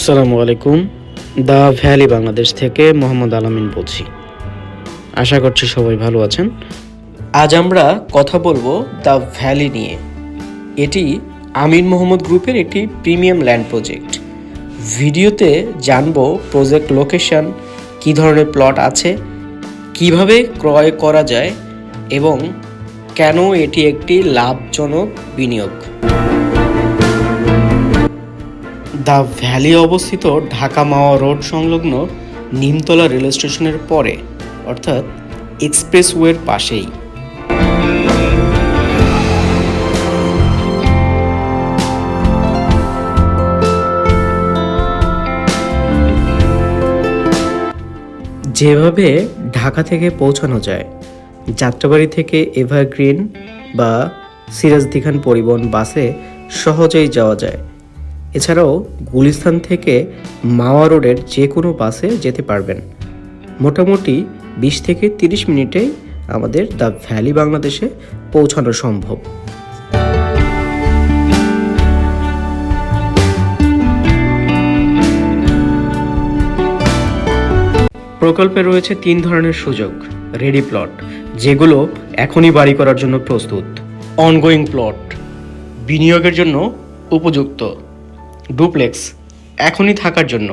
আসসালামু আলাইকুম the valley Bangladesh থেকে মোহাম্মদ আলামিন বলছি। আশা করছি সবাই ভালো আছেন। আজ আমরা কথা বলব দ্য ভ্যালি নিয়ে। এটি আমির মোহাম্মদ গ্রুপের একটি প্রিমিয়াম ল্যান্ড প্রজেক্ট। ভিডিওতে জানব প্রজেক্ট লোকেশন, কী ধরনের প্লট আছে, কীভাবে ক্রয় করা যায় এবং কেন এটি একটি লাভজনক বিনিয়োগ। দ্য ভ্যালি অবস্থিত ঢাকা মাওয়া রোড সংলগ্ন নিমতলা রেল স্টেশনের পরে, অর্থাৎ এক্সপ্রেসওয়ের পাশেই। যেভাবে ঢাকা থেকে পৌঁছানো যায়, যাত্রাবাড়ি থেকে এভারগ্রিন বা সিরাজদিখান পরিবহন বাসে সহজেই যাওয়া যায়। এছাড়াও গুলিস্তান থেকে মাওয়া রোডের যে কোনো বাসে যেতে পারবেন। মোটামুটি বিশ থেকে তিরিশ মিনিটেই আমাদের দ্য ভ্যালি বাংলাদেশে পৌঁছানো সম্ভব। প্রকল্পে রয়েছে তিন ধরনের সুযোগ রেডি প্লট যেগুলো এখনই বাড়ি করার জন্য প্রস্তুত। অনগোয়িং প্লট বিনিয়োগের জন্য উপযুক্ত। ডুপ্লেক্স, এখনই থাকার জন্য।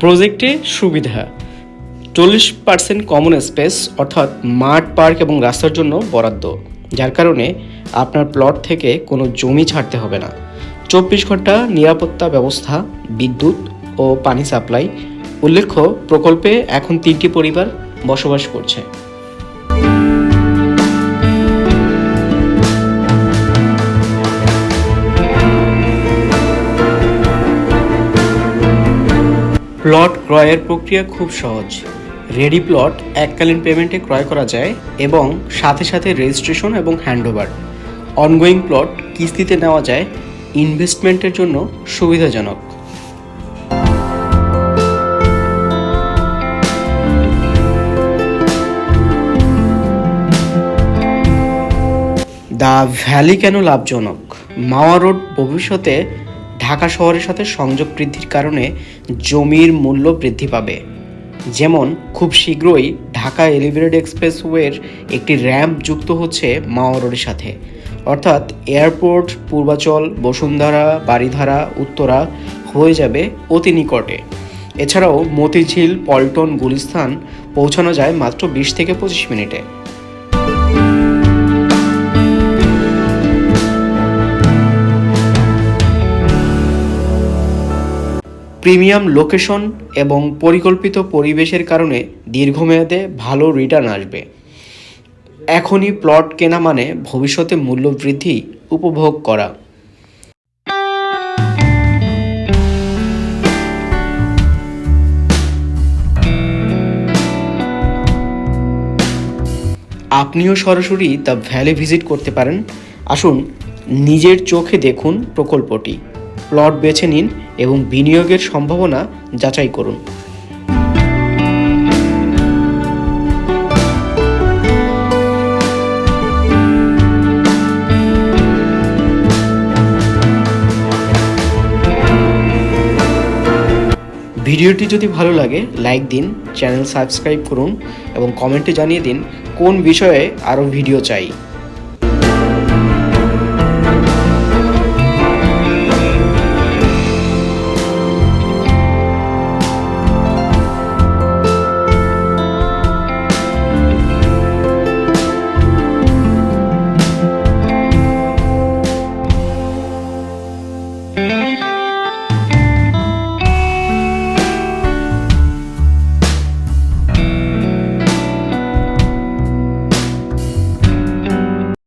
প্রজেক্টে সুবিধা, চল্লিশ পার্সেন্ট কমন স্পেস অর্থাৎ মাঠ পার্ক এবং রাস্তার জন্য বরাদ্দ। যার কারণে আপনার প্লট থেকে কোনো জমি ছাড়তে হবে না। চব্বিশ ঘণ্টা নিরাপত্তা ব্যবস্থা, বিদ্যুৎ ও পানি সাপ্লাই উল্লেখ্য, প্রকল্পে এখন তিনটি পরিবার বসবাস করছে। প্লট ক্রয়ের প্রক্রিয়া খুব সহজ। রেডি প্লট এককালীন পেমেন্টে ক্রয় করা যায় এবং সাথে সাথে রেজিস্ট্রেশন এবং হ্যান্ডওভার। অনগোয়িং প্লট কিস্তিতে নেওয়া যায় ইনভেস্টমেন্টের জন্য সুবিধাজনক। দ্য ভ্যালি কেন লাভজনক? মাওয়া রোড ভবিষ্যতে ঢাকা শহরের সাথে সংযোগ বৃদ্ধির কারণে জমির মূল্য বৃদ্ধি পাবে। যেমন, খুব শীঘ্রই ঢাকা এলিভেটেড এক্সপ্রেসওয়ের একটি র্যাম্প যুক্ত হচ্ছে মাওয়া রোডের সাথে। অর্থাৎ এয়ারপোর্ট, পূর্বাচল, বসুন্ধরা বাড়িধারা উত্তরা হয়ে যাবে অতি নিকটে। এছাড়াও মতিঝিল, পল্টন, গুলিস্তান পৌঁছানো যায় মাত্র বিশ থেকে পঁচিশ মিনিটে। প্রিমিয়াম লোকেশন এবং পরিকল্পিত পরিবেশের কারণে দীর্ঘমেয়াদে ভালো রিটার্ন আসবে। এখনই প্লট কেনা মানে ভবিষ্যতে মূল্য বৃদ্ধি উপভোগ করা। আপনিও সরাসরি দ্য ভ্যালি ভিজিট করতে পারেন। আসুন, নিজের চোখে দেখুন প্রকল্পটি। প্লট বেছে নিন এবং বিনিয়োগের সম্ভাবনা যাচাই করুন। ভিডিওটি যদি ভালো লাগে, লাইক দিন, চ্যানেল সাবস্ক্রাইব করুন এবং কমেন্টে জানিয়ে দিন কোন বিষয়ে আরও ভিডিও চাই।